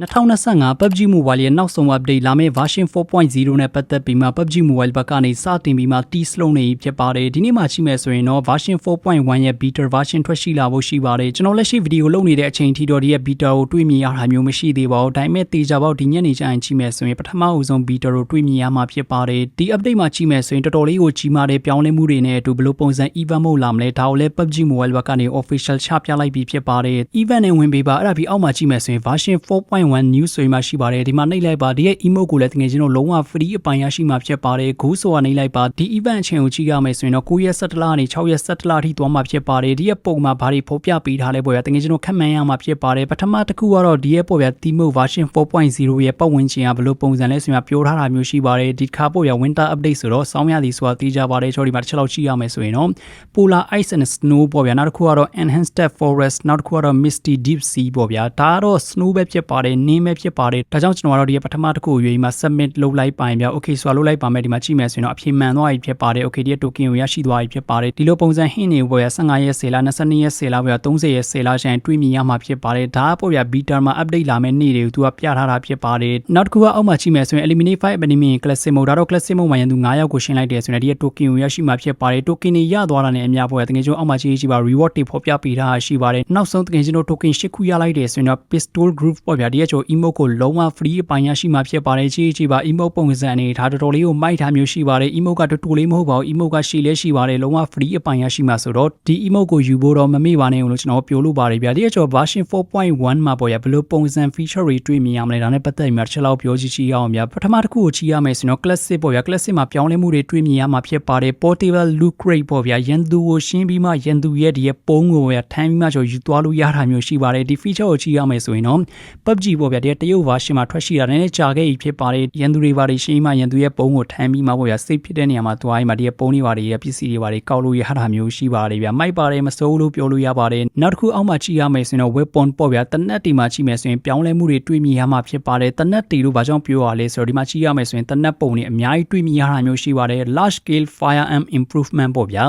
2025 PUBG Mobile ရဲ့နောက်ဆုံး update လာမယ့် version 4.0နဲ့ပတ်သက်ပြီးမှ PUBG Mobile ဘက်ကနေစတင်ပြီးမှ tease လုပ်နေဖြစ်ပါတယ်ဒီနေ့မှရှိမယ်ဆိုရင်တော့ version 4.1ရဲ့ beta version ထွက်ရှိလာဖို့ရှိပါတယ်ကျွန်တော်လက်ရှိဗီဒီယိုလုပ်နေတဲ့အချိန်ထိတော့ဒီရဲ့ beta ကိုတွေ့မြင်ရတာမျိုးမရှိသေးပါဘူးဒါပေမဲ့တေချာပေါက်ဒီညနေကျရင်ကြည့်မယ်ဆိုရင်ပထမအဆုံး beta ကိုတွေ့မြင်ရမှာဖြစ်ပါတယ်ဒီ update မှာကြည့်မယ်ဆိုရင်တော်တော်လေးကိုကြီးမားတဲ့ပြောင်းလဲမှုတွေနဲ့အတူဘယ်လိုပုံစံ event မို့လာမလဲဒါကိုလည်း PUBG Mobile ဘက်ကနေ official ချပြလိုက်ပြီးဖြစ်ပါတယ် event နဲ့ဝင်ပေးပါအဲ့ဒါပြီးအောက်မှာကြည့်မယ်ဆိုရင် version 4.1 news ဆိုရင်မှရှိပါတယ်ဒီမှာနှိပ်လိုက်ပါဒီရဲ့ emote ကိုလည်းတကယ်ချင်းတော့လုံးဝ free အပိုင်ရရှိမှာဖြစ်ပါတယ်ဂိုးဆိုတာနှိပ်လိုက်ပါဒီ event အချိန်ကိုကြည့်ရမယ်ဆိုရင်တော့9ရက်17လကနေ6ရက်17လအထိသွားမှာဖြစ်ပါတယ်ဒီရဲ့ပုံမှာဘာတွေဖော်ပြပေးထားလဲပေါ့ဗျာတကယ်ချင်းတော့ခက်မှန်းရမှာဖြစ်ပါတယ်ပထမတစ်ခုကတော့ဒီရဲ့ပေါ့ဗျာ Timo version 4.0ရဲ့ပတ်ဝန်းကျင်ကဘယ်လိုပုံစံလဲဆိုရင်ပြောထားတာမျိုးရှိပါတယ်ဒီခါပေါ့ဗျာ winter update ဆိုတော့စောင်းရသည်ဆိုတာသိကြပါတယ်ကျွန်တော်ဒီမှာတစ်ချက်လောက်ကြည့်ရမယ်ဆိုရင်တော့ polar ice and snow ပေါ့ဗျာနောက်တစ်ခုကတော့ enhanced forest နောက်တစ်ခုကတော့ misty deep sea ပေါ့ဗျာဒါကတော့ snow ပဲဖြစ်ပါတယ်နင်းပဲဖြစ်ပါတယ်ဒါကြောင့်ကျွန်တော်ကတော့ဒီပထမတစ်ခုရွေးမှာ submit လုပ်လိုက်ပါရင်ဗျာ okay ဆိုတာလုပ်လိုက်ပါမယ်ဒီမှာကြည့်မယ်ဆိုရင်တော့အဖြေမှန်သွားပြီဖြစ်ပါတယ် okay ဒီ token ကိုရရှိသွားပြီဖြစ်ပါတယ်ဒီလိုပုံစံဟင်းနေပေါ့ဗျာ15ရက်10လ22ရက်10လပေါ့ဗျာ30ရက်10လရှန်တွေးမြင်ရမှာဖြစ်ပါတယ်ဒါကပေါ့ဗျာ beta မှာ update လာမယ့်နေ့တွေကိုသူကပြထားတာဖြစ်ပါတယ်နောက်တစ်ခုကအောက်မှာကြည့်မယ်ဆိုရင် eliminate 5 enemy classic mode ဒါတော့ classic mode မှာရန်သူ9ယောက်ကိုရှင်းလိုက်တယ်ဆိုရင်ဒီ token ကိုရရှိမှာဖြစ်ပါတယ် token တွေရသွားတာနဲ့အများပေါ့ဗျာတကယ်ကျိုးအောက်မှာကြည့်ကြည့်ပါ reward တွေဖော်ပြပေးထားရှိပါတယ်နောက်ဆုံးတကယ်ကျိုး token 10ခုရလိုက်တယ်ဆိုရင်တော့ pistol group ပေါ့ဗျာဒီကချို emote ကိုလုံးဝ free အပိုင်ရရှိမှာဖြစ်ပါတယ်ကြည့်ကြည့်ပါ emote ပုံစံအနေဒါတော်တော်လေးကိုမိုက်ထားမျိုးရှိပါတယ် emote ကတော်တော်လေးမဟုတ်ပါဘူး emote ကရှိလဲရှိပါတယ်လုံးဝ free အပိုင်ရရှိမှာဆိုတော့ဒီ emote ကိုယူဖို့တော့မမေ့ပါနဲ့လို့ကျွန်တော်ပြောလို့ပါတယ်ဗျာဒီကချို version 4.1မှာပေါ့ဗျာဘယ်လိုပုံစံ feature တွေတွေ့မြင်ရမလဲဒါနဲ့ပတ်သက်ပြီးမှတစ်ချက်လောက်ပြောကြည့်ကြည့်အောင်ဗျာပထမတစ်ခုကိုကြည့်ရမယ်ဆိုတော့ classic ပေါ့ဗျာ classic မှာပြောင်းလဲမှုတွေတွေ့မြင်ရမှာဖြစ်ပါတယ် portable loot crate ပေါ့ဗျာရန်သူကိုရှင်းပြီးမှရန်သူရဲ့ဒီရဲ့ပုံးကိုဗျာထမ်းပြီးမှကျွန်တော်ယူသွားလို့ရတာမျိုးရှိပါတယ်ဒီ feature ကိုကြည့်ရမယ်ဆိုရင်တော့ PUBG ပေါ့ဗျာဒီတရုတ် version မှာထွက်ရှိတာလည်းကြာခဲ့ပြီဖြစ်ပါတယ်ရန်သူတွေပါတွေရှင်းမှရန်သူရဲ့ပုံးကိုထမ်းပြီးမှပေါ့ဗျာ safe ဖြစ်တဲ့နေရာမှာသွားပြီးမှဒီရဲ့ပုံးတွေပါတွေရဲ့ပစ္စည်းတွေပါတွေကောက်လို့ရတာမျိုးရှိပါတယ်ဗျာမိုက်ပါတယ်မစိုးလို့ပြောလို့ရပါတယ်နောက်တစ်ခုအောက်မှာကြည့်ရမယ်ဆိုရင်တော့ weapon ပေါ့ဗျာတနက်တီမှာကြည့်မယ်ဆိုရင်ပြောင်းလဲမှုတွေတွေ့မြင်ရမှာဖြစ်ပါတယ်တနက်တီလို့ဘာကြောင့်ပြောရလဲဆိုတော့ဒီမှာကြည့်ရမယ်ဆိုရင်တနက်ပုံတွေအများကြီးတွေ့မြင်ရတာမျိုးရှိပါတယ် large scale firearm improvement ပေါ့ဗျာ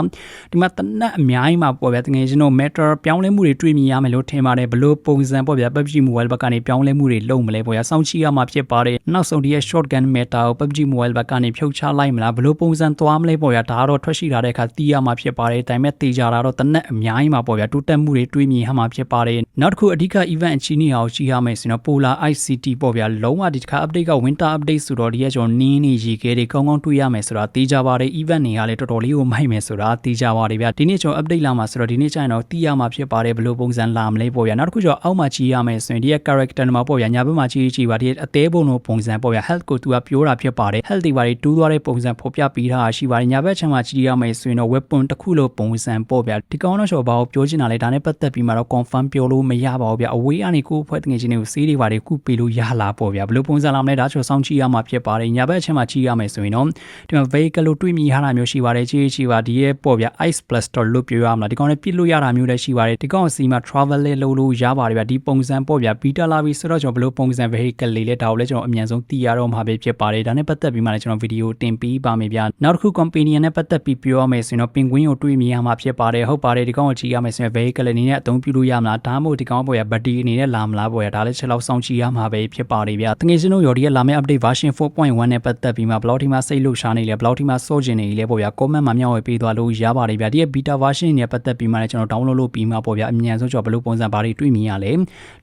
ဒီမှာတနက်အများကြီးမှာပေါ့ဗျာတကယ်ကျွန်တော် meter ပြောင်းလဲမှုတွေတွေ့မြင်ရမယ်လို့ထင်ပါတယ်ဘလို့ပုံစံပေါ့ဗျာ PUBG Mobile ဘက်ကနေပြောင်းလဲမှုတွေလုပ်မလဲပေါ့ဗျာစောင့်ကြည့်ရမှာဖြစ်ပါတယ်နောက်ဆုံးဒီရဲ့ shotgun meta ကို PUBG Mobile ဘက်ကနေဖြုတ်ချလိုက်မလားဘလို့ပုံစံသွားမလဲပေါ့ဗျာဒါကတော့ထွက်ရှိလာတဲ့အခါသိရမှာဖြစ်ပါတယ်ဒါပေမဲ့တေချာတာတော့တနက်အများကြီးမှာပေါ့ဗျာတိုးတက်မှုတွေတွေ့မြင်ရမှာဖြစ်ပါတယ်နောက်တစ်ခုအဓိက event အချီနေအောင်ရှိရမယ်ဆိုတော့ Polar ICT ပေါ့ဗျာလုံးဝဒီတစ်ခါ update က winter update ဆိုတော့ဒီရဲ့ကျွန်တော်နင်းနေရေခဲတွေကောင်းကောင်းတွေ့ရမယ်ဆိုတာသိကြပါတယ် event တွေကလည်းတော်တော်လေးကိုမိုက်မယ်ဆိုတာသိကြပါတယ်ဗျာဒီနေ့ကျွန်တော် update လာမှာဆိုတော့ဒီနေ့ကျရင်တော့သိရမှာဖြစ်ပါတယ်ဘယ်လိုပုံစံလာမလဲပေါ့ဗျာနောက်တစ်ခုကျတော့အောက်မှာကြည့်ရမယ်ဆိုရင်ဒီရဲ့ character မှာပေါ့ဗျာညာဘက်မှာကြည့်ကြည့်ပါဒီအသေးပုံလိုပုံစံပေါ့ဗျာ health ကိုသူကပြောတာဖြစ်ပါတယ် health တွေပါတွေတူးသွားတဲ့ပုံစံဖော်ပြပေးထားတာရှိပါတယ်ညာဘက်ချမ်းမှာကြည့်ရမယ်ဆိုရင်တော့ weapon တစ်ခုလိုပုံစံပေါ့ဗျာဒီကောင်တော့ကျွန်တော်ဘာကိုပြောချင်တာလဲဒါနဲ့ပတ်သက်ပြီးမှတော့ confirm ပြောလို့မရပါဘူးဗျာအဝေးကနေကိုယ်ဖွဲ့တငယ်ချင်းတွေကိုစေးတွေပါတွေကုပေးလို့ရလာပေါ့ဗျာဘယ်လိုပုံစံလာမလဲဒါကျွန်တော်စောင့်ကြည့်ရမှာဖြစ်ပါတယ်ညာဘက်ချမ်းမှာကြည့်ရမယ်ဆိုရင်တော့ဒီမှာ vehicle လို့တွေ့မြင်ရတာမျိုးရှိပါတယ်ကြည့်ကြည့်ပါဒီရဲ့ပေါ့ဗျာ ice blaster လို့ပြောရမလားဒီကောင်နဲ့ပြစ်လို့ရတာမျိုးလည်းရှိပါတယ်ဒီကောင်စီမှာ travel လေးလုပ်လို့ရပါတယ်ဗျာဒီပုံစံပေါ့ဗျာ beta လာပြီဆိုတော့ကျွန်တော်ဘယ်လိုပုံစံ vehicle လေးလဲဒါကိုလည်းကျွန်တော်အမြန်ဆုံးသိရတော့မှာပဲဖြစ်ပါတယ်ဒါနဲ့ပတ်သက်ပြီးမှလည်းကျွန်တော်ဗီဒီယိုတင်ပေးပါမယ်ဗျာနောက်တစ်ခု company နဲ့ပတ်သက်ပြီးပြောရမယ်ဆိုရင်တော့ penguin ကိုတွေ့မြင်ရမှာဖြစ်ပါတယ်ဟုတ်ပါတယ်ဒီကောင်ကိုကြည့်ရမယ်ဆိုရင် vehicle အနေနဲ့အသုံးပြုလို့ရမလားဒါမှမဟုတ်ဒီကောင်ပေါ့ဗျာ body အနေနဲ့လာမလားပေါ့ဗျာဒါလည်းချက်လောက်စောင့်ကြည့်ရမှာပဲဖြစ်ပါတယ်ဗျာတကယ်စင်းတို့ရော်ဒီရဲ့လာမယ့် update version 4.1နဲ့ပတ်သက်ပြီးမှ blog ဒီမှာစိတ်လှုပ်ရှားနေလေ blog ဒီမှာစော့ကျင်နေလေပေါ့ဗျာ comment မှာမျှဝေပေးသွားလို့ရပါတယ်ဗျာဒီရဲ့ beta version နဲ့ပတ်သက်ပြီးမှလည်းကျွန်တော် download လုပ်ပြီးမှပေါ့ဗျာအမြန်ဆုံးကျွန်တော်ဘယ်လိုပုံစံဘာတွေတွေ့မြင်ရလဲ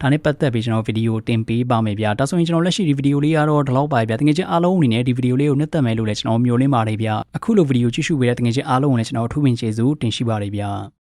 ဒါနဲ့ပတ်သက်ပြီးကျွန်တော်ဗီဒီယိုတင်ပေးပါမယ်ဗျာဒါဆိုရင်ကျွန်တော်လက်ရှိဒီဗီဒီယိုလေးကတော့ဒီလောက်ပါဗျာတကယ်ချင်းအားလုံးအနေနဲ့ဒီဗီဒီယိုလေးကိုနှစ်သက်မယ်လို့လည်းကျွန်တော်မျှော်လင့်ပါတယ်ဗျာအခုလိုဗီဒီယိုကြည့်ရှုပေးတဲ့တကယ်ချင်းအားလုံးကိုလည်းကျွန်တော်အထူးပင်ကျေးဇူးတင်ရှိပါတယ်ဗျာ